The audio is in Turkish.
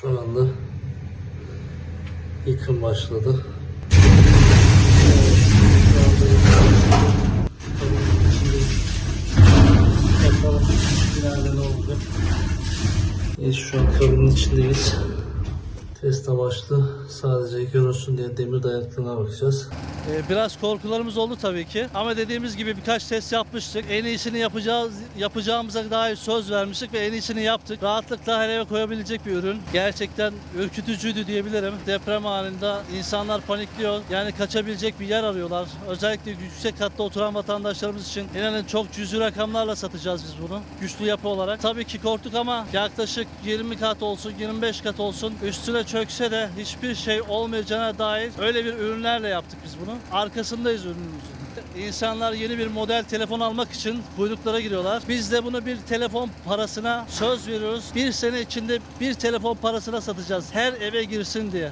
Şu anda yıkım başladı. Bakalım ne oldu. Biz şu an kabinin içindeyiz. Test amaçlı sadece görünsün diye demir dayanıklılığına bakacağız. Ee, biraz korkularımız oldu tabii ki. Ama dediğimiz gibi birkaç test yapmıştık. En iyisini yapacağız, yapacağımıza dair söz vermiştik ve en iyisini yaptık. Rahatlıkla her eve koyabilecek bir ürün. Gerçekten ürkütücüydü diyebilirim. Deprem anında insanlar panikliyor. Yani kaçabilecek bir yer arıyorlar. Özellikle yüksek katta oturan vatandaşlarımız için inanın çok cüzi rakamlarla satacağız biz bunu. Güçlü yapı olarak. Tabii ki korktuk ama yaklaşık 20 kat olsun, 25 kat olsun üstüne çökse de hiçbir şey olmayacağına dair öyle bir ürünlerle yaptık biz bunu. Arkasındayız ürünümüzün. İnsanlar yeni bir model telefon almak için kuyruklara giriyorlar. Biz de bunu bir telefon parasına söz veriyoruz. Bir sene içinde bir telefon parasına satacağız. Her eve girsin diye.